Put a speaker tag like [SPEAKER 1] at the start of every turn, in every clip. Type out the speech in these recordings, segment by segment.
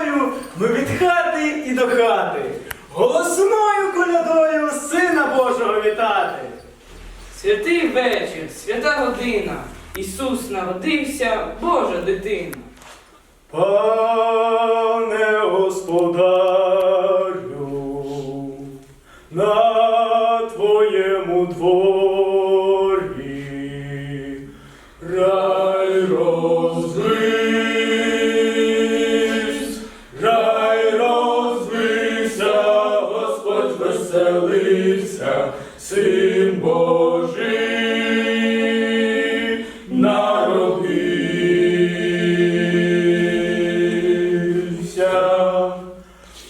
[SPEAKER 1] колядою ми від хати і до хати. Голосною колядою Сина Божого вітати.
[SPEAKER 2] Святий вечір, свята година. Ісус народився, Божа дитина.
[SPEAKER 1] Пане господарю, на твоєму дворі Веселився, Син Божий народився.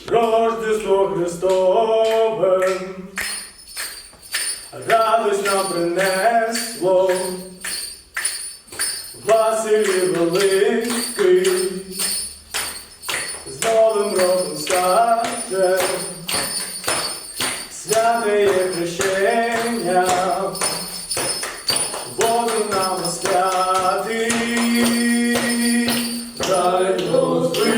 [SPEAKER 1] Рождество Христове, радость нам принесло, Василій Великий, з новим роком скаже, святе є хрещення, воду нам розкляти, дай розбивсь,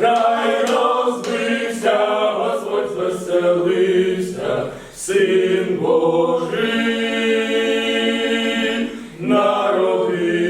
[SPEAKER 1] рай розбився, Господь звеселився, син Божий народив.